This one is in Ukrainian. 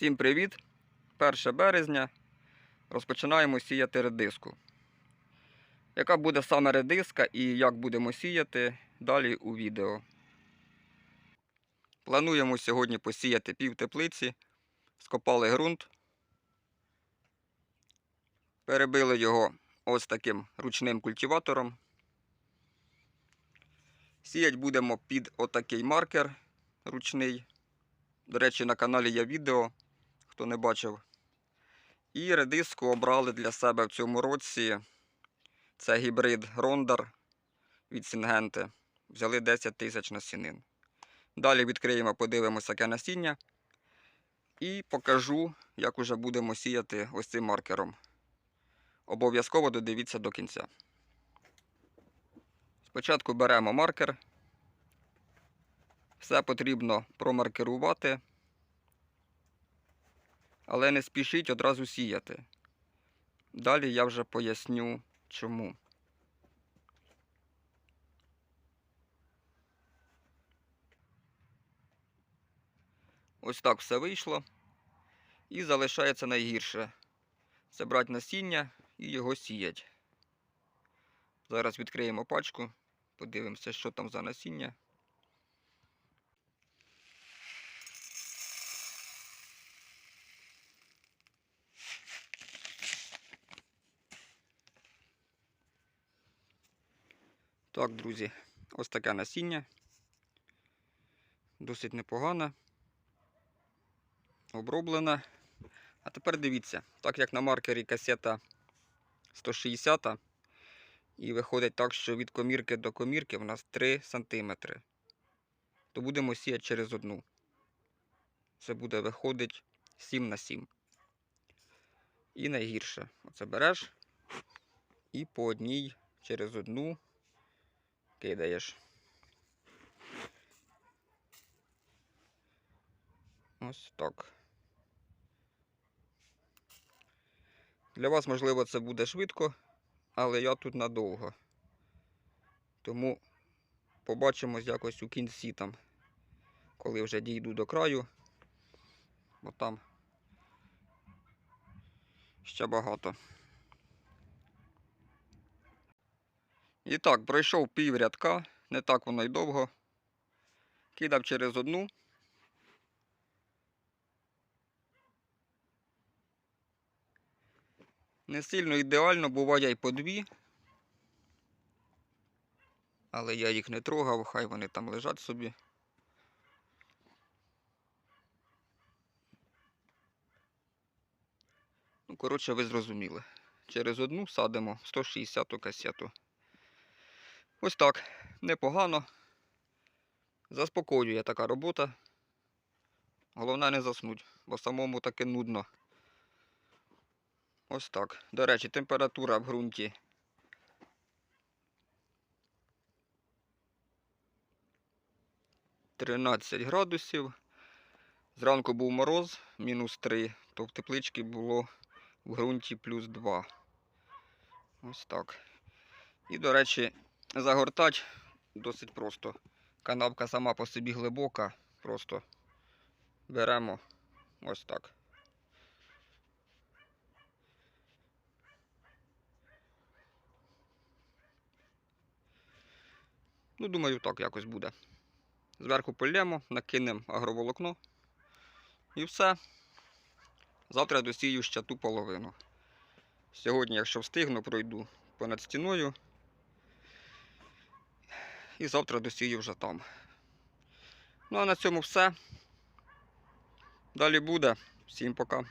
Всім привіт! 1 березня розпочинаємо сіяти редиску. Яка буде саме редиска і як будемо сіяти, далі у відео. Плануємо сьогодні посіяти пів теплиці, скопали ґрунт, перебили його ось таким ручним культиватором. Сіять будемо під отакий маркер ручний. До речі, на каналі є відео, хто не бачив. І редиску обрали для себе в цьому році. Це гібрид Рондар від Сінгенти. Взяли 10 тисяч насінин. Далі відкриємо, подивимося, яке насіння. І покажу, як уже будемо сіяти ось цим маркером. Обов'язково додивіться до кінця. Спочатку беремо маркер. Все потрібно промаркерувати, але не спішіть одразу сіяти. Далі я вже поясню чому. Ось так все вийшло. І залишається найгірше. Це брати насіння і його сіять. Зараз відкриємо пачку, подивимося, що там за насіння. Так, друзі, ось таке насіння. Досить непогане. Оброблена. А тепер дивіться, так як на маркері касета 160, і виходить так, що від комірки до комірки в нас 3 см, то будемо сіяти через одну. Це буде виходить 7 на 7. І найгірше. Оце береш і по одній через одну кидаєш. Ось так. Для вас, можливо, це буде швидко, але я тут надовго. Тому побачимось якось у кінці там, коли вже дійду до краю, бо там ще багато. І так, пройшов пів рядка, не так воно й довго. Кидав через одну. Не сильно ідеально, буває й по дві. Але я їх не трогав, хай вони там лежать собі. Ну, коротше, ви зрозуміли. Через одну садимо 160 касету. Ось так. Непогано. Заспокоює така робота. Головне не заснуть, бо самому таки нудно. Ось так. До речі, температура в ґрунті. Тринадцять градусів. Зранку був мороз, мінус 3, то в тепличці було в ґрунті плюс 2. Ось так. І, до речі, загортати досить просто. Канавка сама по собі глибока, просто беремо ось так. Ну, думаю, так якось буде. Зверху полємо, накинемо агроволокно і все. Завтра досію ще ту половину. Сьогодні, якщо встигну, пройду понад стіною. І завтра досію вже там. Ну а на цьому все. Далі буде. Всім пока.